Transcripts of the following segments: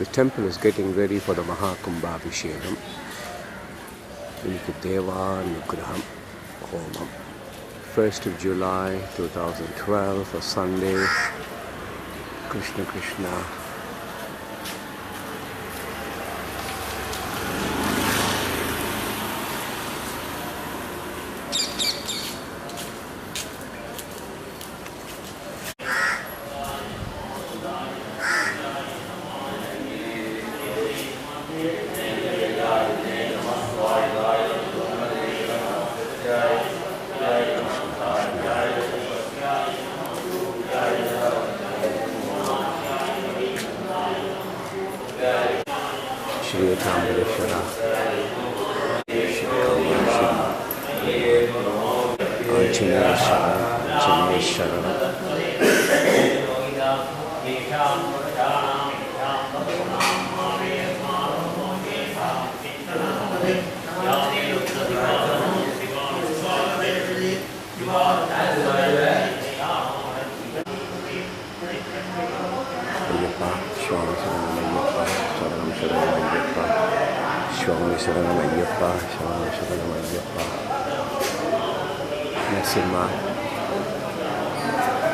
The temple is getting ready for the Mahakumbha Abhishekam. Deva Nugraha Homam. 1st of July 2012, a Sunday. Krishna Krishna. Krishna, Krishna Arjuna Shara, Jimmy Shara.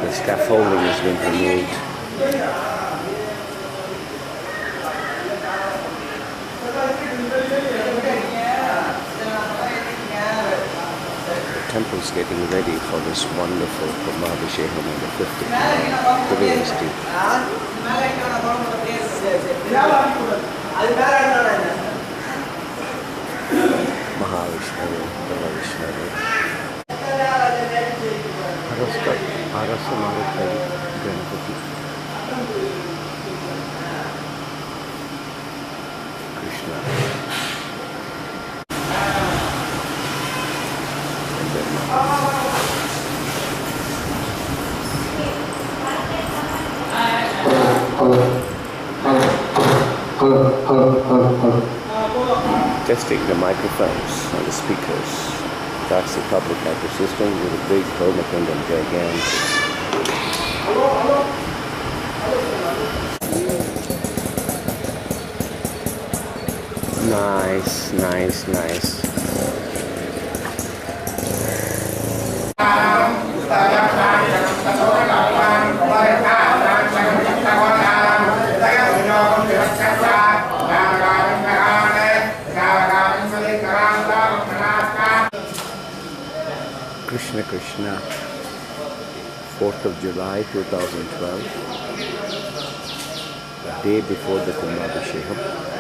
The scaffolding has been removed. The temple is getting ready for this wonderful Kumbhabhishekam on the 50th of Kumbhabhishekam. Daha işleri, daha işleri. Arası, arası malı gelip döndü. Testing the microphones and the speakers. That's the public system with a big and gigantic. Nice, nice, nice. Krishna Krishna, 4th of July 2012, the day before the Kumbhabhishekam.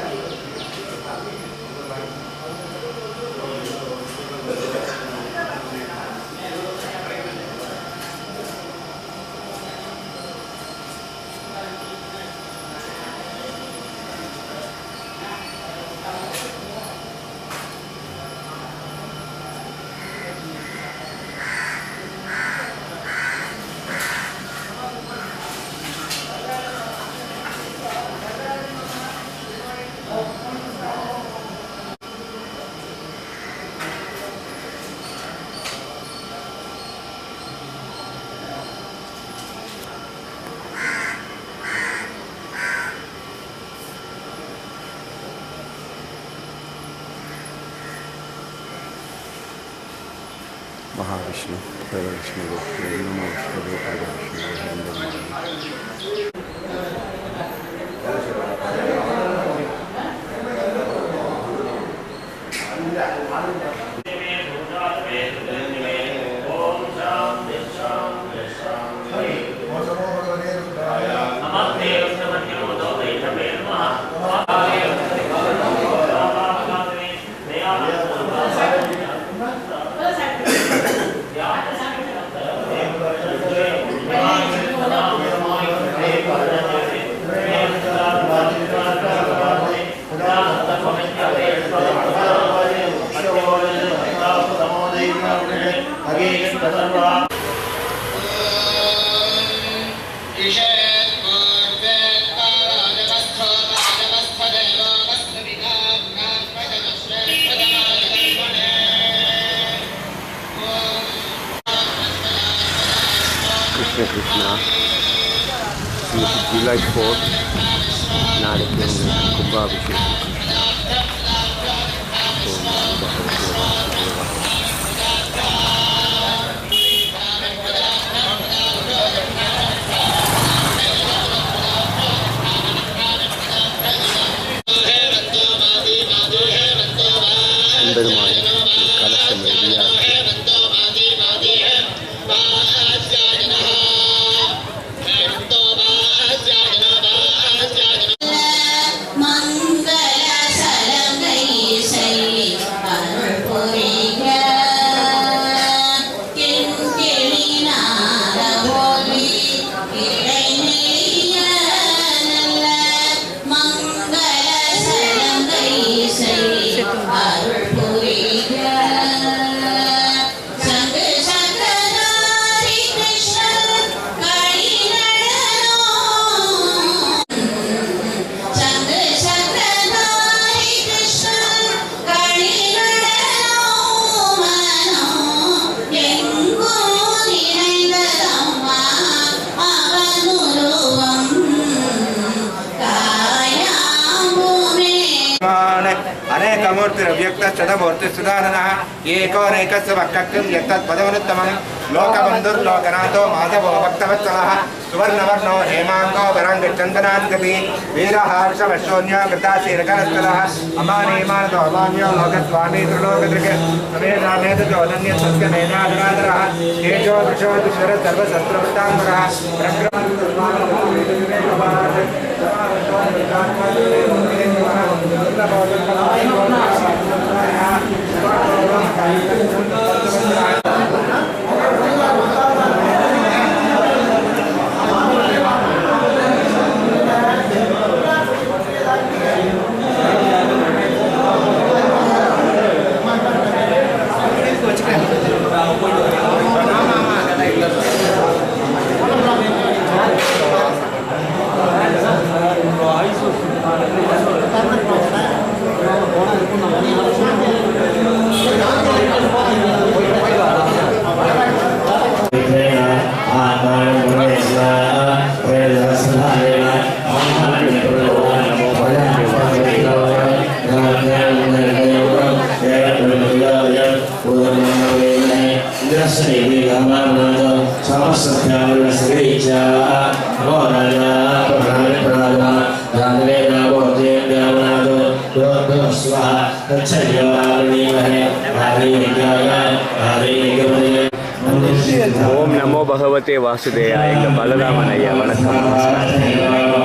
Spaceport. Not again, Zimbabwe. శ్రీకష్టమూర్తిసుధానన ఏకోనైకస్య వక్రక్రిం ఎత్తత్పదమనుత్తమం లోకబంధుర్లోకనాథో మాధవో Bhaktavatsala. సువర్ణవర్ణో హేమాంగో వరాంగచందనాన్గతి వీరహార్షమశోన్యో కృతాశీరకరస్థల అమానేమానదో అమాన్యో లోకస్వామి త్రిలోకదృక్ సమేధానేతోదన్య సత్యమేనాధరాధర తేజో దృశో దుశ్వర సర్వశస్త్రవృత్తాంగుర ప్రక్రమ வாசுதேயா எங்க பலராமன் ஐயா வணக்கம். நமஸ்காரம்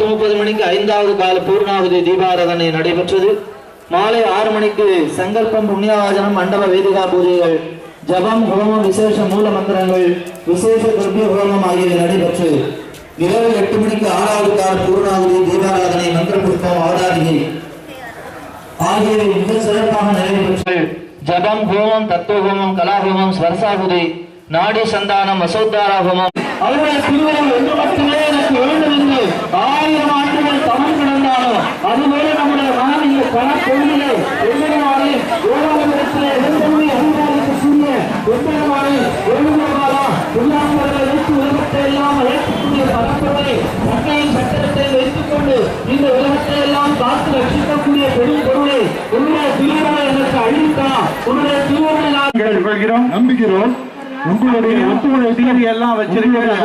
பத்து முப்பது மணிக்கு ஐந்தாவது கால பூர்ணாவதி தீபாராதனை நடைபெற்றது. மாலை ஆறு மணிக்கு சங்கல்பம் புண்ணியவாஜனம் மண்டப வேதிகா பூஜைகள் ஜபம் ஹோமம் விசேஷ மூல மந்திரங்கள் விசேஷ துர்பிய ஹோமம் ஆகியவை நடைபெற்று இரவு எட்டு மணிக்கு ஆறாவது கால பூர்ணாவதி தீபாராதனை மந்திர புஷ்பம் அவதாரிகை ஆகியவை மிக சிறப்பாக நிறைவேற்று ஜபம் ஹோமம் தத்துவ ஹோமம் கலாஹோமம் ஸ்வர்சாகுதி நாடி சந்தானம் வசோத்தாரா ஹோமம். அவருடைய திருவிழா ஒன்று மட்டுமே எனக்கு வேண்டும் ஆயிரம் ஆண்டுகள் தவம் கிடந்தாலும் அதுபோல நம்முடைய கணக்கொழிலே எம்பெருமானே கோபாலபுரத்திலே எழுந்தருளி அதிகாரிக்கக்கூடிய எம்பெருமானே வேணுகோபாலா புல்லாங்குழலை வைத்து உலகத்தை எல்லாம் அழைக்கக்கூடிய பரம்பரை சட்டையின் சட்டத்தை வைத்துக் கொண்டு இந்த உலகத்தை எல்லாம் காத்து ரட்சிக்கக்கூடிய பெரும் பொருளை உன்னுடைய திருவருளை எனக்கு அழித்தா உன்னுடைய திருவருளை நான் நம்புகிறோம். உங்களுடைய ஒத்துழைப்பு எல்லாம் வச்சிருக்கிறேன்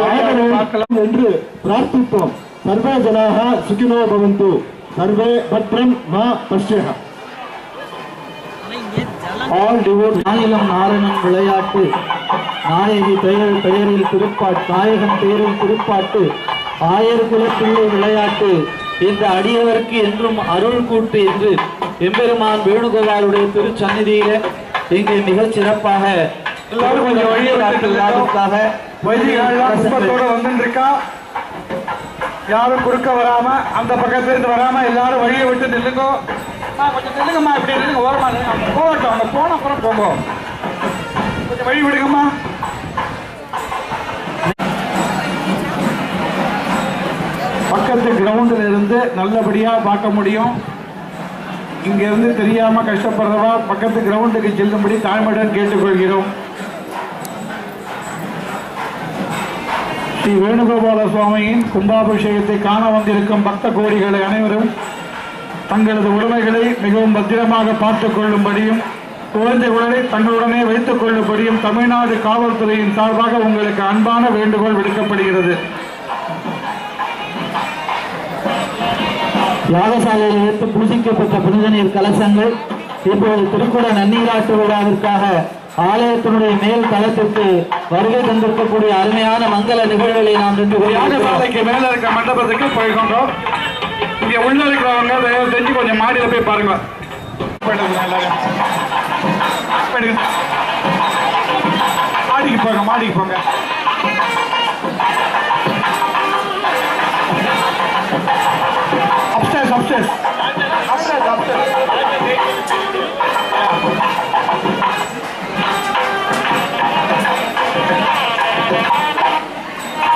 பார்க்கலாம் என்று பிரார்த்திப்போம். சர்வே ஜனாக சுகினோ பவந்து சர்வே பத்ரம் மா பஷ்யக ஆல் டிவோட் நாயிலம் நாரணன் விளையாட்டு நாயகி பெயர் பெயரில் திருப்பாட்டு நாயகன் பெயரில் திருப்பாட்டு ஆயர் குலப்பிள்ளை விளையாட்டு இந்த அடியவருக்கு என்றும் அருள் கூட்டு என்று எம்பெருமான் வேணுகோபாலுடைய திருச்சந்நிதியில இங்கே மிகச் சிறப்பாக எல்லாரும் கொஞ்சம் வழியை யாரும் குறுக்க வராம அந்த பக்கத்துல இருந்து வராம எல்லாரும் வழியை விட்டு நில்லுங்கோ. கொஞ்சம் நில்லுங்கம்மா இப்படி நில்லுங்க ஓரமா நில்லுங்க. போகட்டும் அவங்க போன அப்புறம் போங்க கொஞ்சம் வழி விடுங்கம்மா. பக்கத்து கிரவுண்டில் இருந்து நல்லபடியாக பார்க்க முடியும். இங்கேருந்து தெரியாமல் கஷ்டப்படுறவா பக்கத்து கிரவுண்டுக்கு செல்லும்படி தாய்மடன் கேட்டுக்கொள்கிறோம். ஸ்ரீ வேணுகோபால சுவாமியின் கும்பாபிஷேகத்தை காண வந்திருக்கும் பக்த கோடிகளை அனைவரும் தங்களது உடைமைகளை மிகவும் பத்திரமாக பார்த்துக் கொள்ளும்படியும் குழந்தைகளை தங்களுடனே வைத்துக் கொள்ளும்படியும் தமிழ்நாடு காவல்துறையின் சார்பாக உங்களுக்கு அன்பான வேண்டுகோள் விடுக்கப்படுகிறது. யாகசாலையில் வைத்து பூஜிக்கப்பட்ட புனித நீர் கலசங்கள் இப்போது திருக்குட நன்னீராட்டு விழாவிற்காக ஆலயத்தினுடைய மேல் தளத்திற்கு வருகை தந்திருக்கக்கூடிய அருமையான மங்கள நிகழ்வுகளை நாம் கொண்டிருக்கிறோம். யாகசாலைக்கு மேல இருக்க மண்டபத்துக்கு போய்கொண்டோம். இங்க உள்ள இருக்கிறவங்க தயவு செஞ்சு கொஞ்சம் மாடியில போய் பாருங்க. மாடிக்கு போங்க மாடிக்கு போங்க. Upstairs upstairs.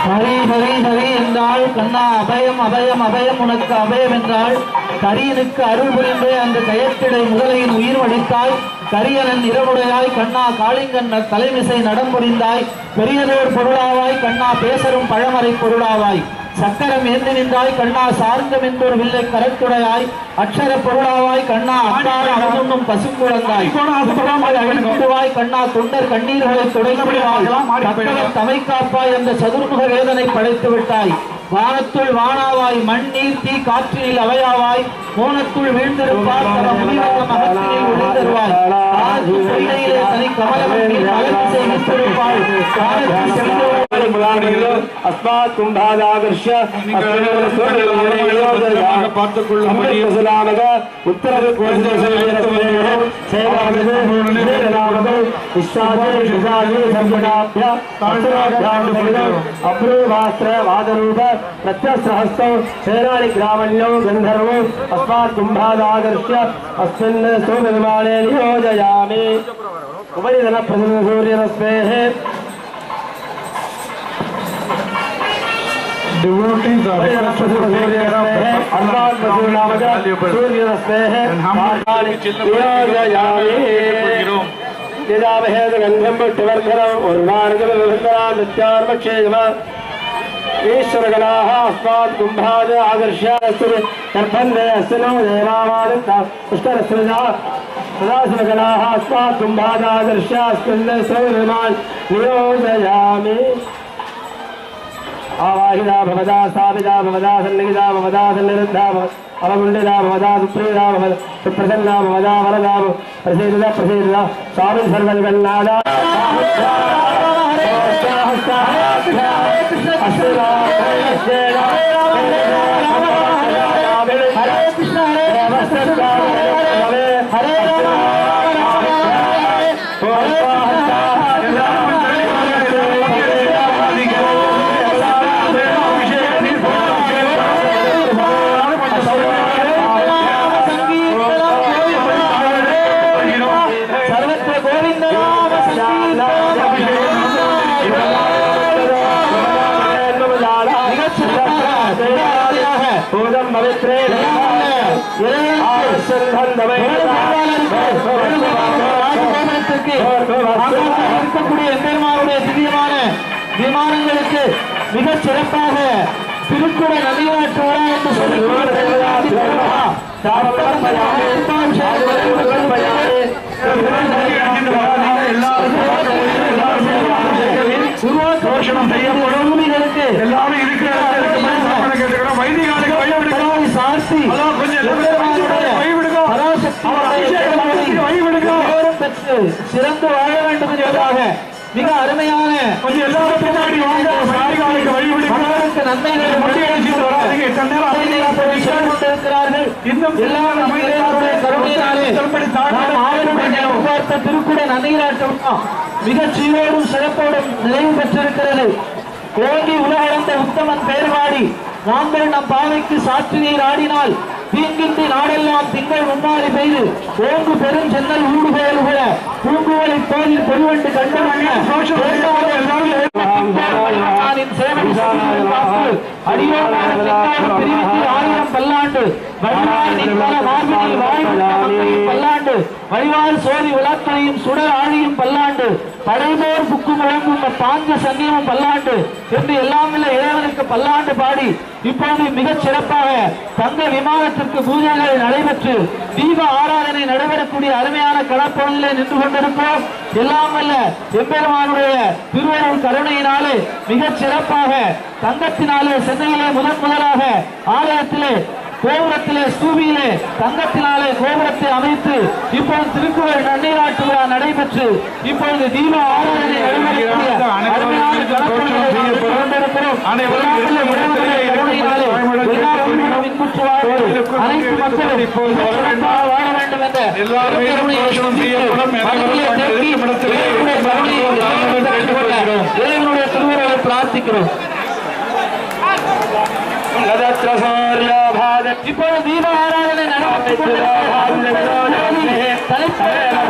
ஹரி ஹரி ஹரி என்றால் கண்ணா அபயம் அபயம் அபயம் உனக்கு அபயம் என்றால் கரியனுக்கு அருள் புரிந்து அந்த கயத்திடை முதலையின் உயிர் வடித்தாய் கரியனன் இரவுடையாய் கண்ணா காளிங்கன் ந- தலைமிசை நடம்புரிந்தாய் பெரியதோர் பொருளாவாய் கண்ணா பேசரும் பழமறை பொருளாவாய். சக்கரம் ஏந்தி நின்றாய் கண்ணா சார்ந்தம் என்போர் வில்லை கரத்துடையாய் அக்ஷர பொருளாவாய் கண்ணா அக்கார அமுதுண்ணும் பசுங்குழந்தாய். அழித்திடுவாய் கண்ணா தொண்டர் கண்ணீர்களை கட்டளம் தமை காப்பாய் அந்த சதுர்முக வேதனை படைத்து விட்டாய் வானத்துள் வானாவாய் மண் நீர் தீ காற்றினில் அவையாவாய். மோனத்துள் வீழ்ந்திருப்பார் பொய்கையிலே தனி மலர்மிசை வித்திருப்பாள் ಮುಲಾಡಿಗಳು ಅಸ್ಮಾತ್ ಕುಂಭಾದಾಗರ್ಷ್ಯ ಸಮೀಪಸಲಾನದ ಉತ್ತರ ಅಪ್ರೂವಾಸ್ತ್ರ ವಾದರೂಪ ಪ್ರತ್ಯಸಹಸ್ತ ಸೇನಾನಿ ಗ್ರಾಮಣ್ಯೋ ಗಂಧರ್ವೋ ಅಸ್ಮಾತ್ ಕುಂಭಾದಾಗರ್ಷ್ಯ ಅಸ್ಮಿನ್ ಸೌ ನಿರ್ಮಾಣೆ ನಿಯೋಜಯಾಮಿ ಉಪರಿಧನ Prasanna ಸೂರ್ಯನಸ್ಮೇಹೇ devotees are requested to take care of the personal आवाहिदा भवदा स्थापिता भवदा सन्निहिता भवदा सन्निरुद्धा सुप्रसन्ना भवदा वरदा स्वामी सर्वजगन्नादा இருக்கக்கூடிய எம்பெருமானுடைய திவ்யமான விமானங்களுக்கு மிகச் சிறப்பாக திருக்குற நதிநாட்டு விழா என்று தோஷணம் செய்யப்படும் எல்லாரும் இருக்கிற வைதிகாலுக்கு அதான் கொஞ்சம் சிறந்து வாழ வேண்டும் என்பதாக மிக அருமையான திருக்குட நன்னீராட்டம் மிக சீரோடும் சிறப்போடும் நிறைவு பெற்றிருக்கிறது. ஓங்கி உலகளந்த உத்தமன் பெயர் வாடி நாங்கள் நம் பாவைக்கு சாற்று நீர் ஆடினால் தீங்கின்றி நாடெல்லாம் திங்கள் முன்னாடி பெய்து ஓங்கு பெரும் சென்னல் ஊடு உள்ள பூங்குவலை கண்டமண்ண அடியோமான பிரிவித்து ஆயிரம் பல்லாண்டு. பல்லாண்டு சோதி விளக்கணையும் சுடர் ஆழியும் பல்லாண்டு. படைமோர் புக்கு முழங்கும் பாஞ்ச சங்கியமும் பல்லாண்டு. என்று எல்லாம் உள்ள இறைவனுக்கு பல்லாண்டு பாடி இப்போது மிகச் சிறப்பாக தங்க விமானத்திற்கு பூஜைகள் நடைபெற்று தீப ஆராதனை நடைபெறக்கூடிய அருமையான கடற்பொருளிலே நின்று கொண்டிருக்கிறோம். எல்லாம் வல்ல எம்பெருமானுடைய திருவருள் கருணையினாலே மிகச் சிறப்பாக தங்கத்தினாலே சென்னையிலே முதன் முதலாக ஆலயத்திலே கோபுரத்திலே ஸ்தூபியிலே தங்கத்தினாலே கோபுரத்தை அமைத்து இப்பொழுது திருக்குறள் நன்னீராட்டு விழா நடைபெற்று இப்பொழுது தீப ஆராதனை நடைபெறக்கூடிய அருமையான இறைவனுடைய உயிர்களும் இன்புற்று வாழ்ந்து அனைத்து மக்களும்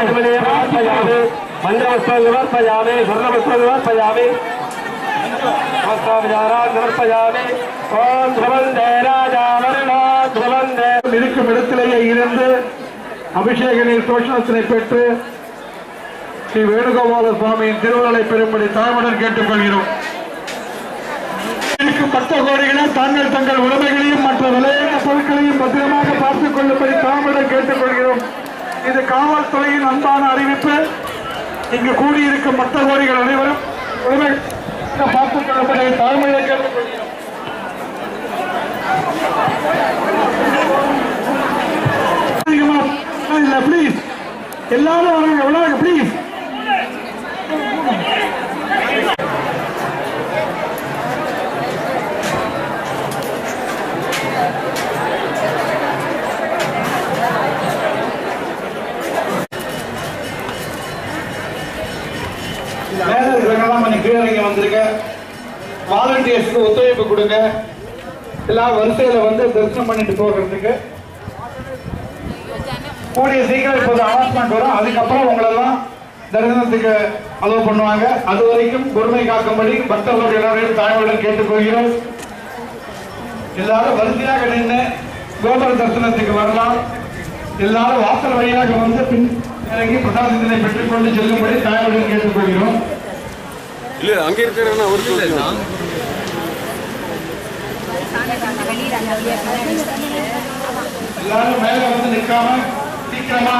சிறப்பாக வாழ வேண்டும் என்ற எல்லாரும் கருணையை தோஷணம் செய்யப்படும். மகிழ்ச்சியை தேக்கி இறைவனுடைய கருணையை கேட்டுக்கொள்ள இறைவனுடைய திருவுருளை பிரார்த்திக்கிறோம் இப்பொழுது இருக்கும் இடத்திலேயே இருந்து அபிஷேக நீர் தோஷணத்தினை பெற்று ஸ்ரீ வேணுகோபால சுவாமியின் திருவள்ளலை பெறும்படி தாழ்வுடன் கேட்டுக்கொள்கிறோம். இருக்கும் பக்த கோடிகளை தாங்கள் தங்கள் உடைமைகளையும் மற்ற விளையாட்டு பொருட்களையும் பத்திரமாக பார்த்துக் கொள்ளும்படி இது காவல்துறையின் அன்பான அறிவிப்பு. இங்கு கூடியிருக்கும் மற்ற கோடிகள் அனைவரும் பார்த்துக் கொள்ளும்படி தாழ்மையை கேட்டுக்கொள்கிறோம். ப்ளீஸ் எல்லாரும் வராங்க விளையாடுங்க ப்ளீஸ் மேல இருக்கிறவங்கலாம் கொஞ்சம் கீழே இறங்கி வந்திருக்க வாலண்டியர்ஸ்க்கு ஒத்துழைப்பு கொடுங்க. எல்லா வரிசையில வந்து தரிசனம் பண்ணிட்டு போகிறதுக்கு கூடிய சீக்கிரம் இப்போது அனௌன்ஸ்மெண்ட் வரும். அதுக்கப்புறம் உங்களெல்லாம் தரிசனத்துக்கு அலோவ் பண்ணுவாங்க. அது வரைக்கும் பொறுமை காக்கும்படி பக்தர்கள் எல்லாரையும் தாழ்வுடன் கேட்டுக்கொள்கிறோம். எல்லாரும் வரிசையாக நின்று கோபுர தரிசனத்துக்கு வரலாம். எல்லாரும் வாசல் வழியாக வந்து பின் இறங்கி பிரசாதத்தினை பெற்றுக்கொண்டு செல்லும்படி தாழ்வுடன் கேட்டுக்கொள்கிறோம். இல்ல அங்க இருக்கிறவங்க அவருக்கு எல்லாரும் மேல வந்து நிற்காம சீக்கிரமா